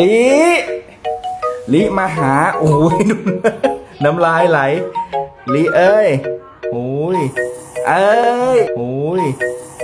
ลิลิมาหา โอ้ยดูน้ำลายไหลลิเอ้ยโอ้ยเอ้ยโอ้ย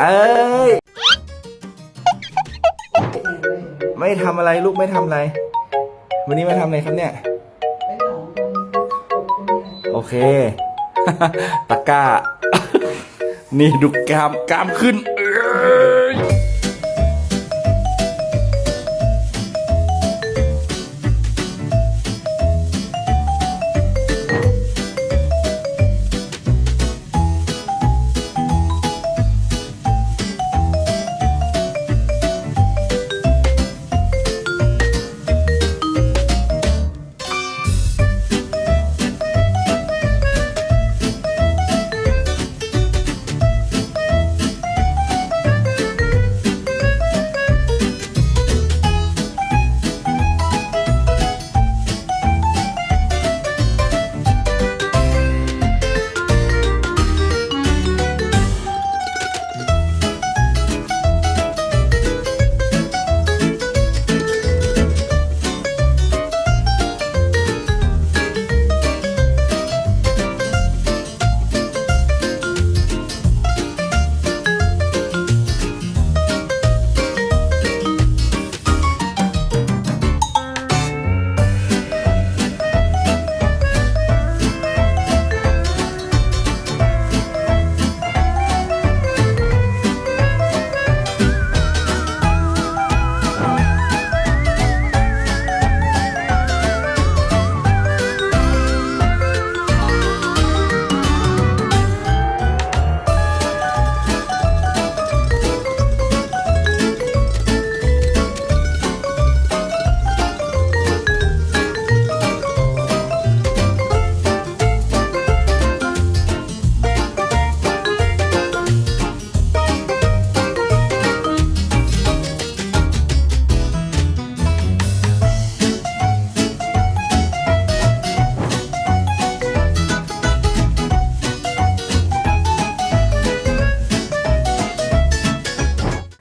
เอ้ยไม่ทำอะไรลูกไม่ทำอะไร วันนี้มาทำอะไรครับเนี่ยโอเค ตะก้า นี่ดูกล้ามกามขึ้นเอ้ย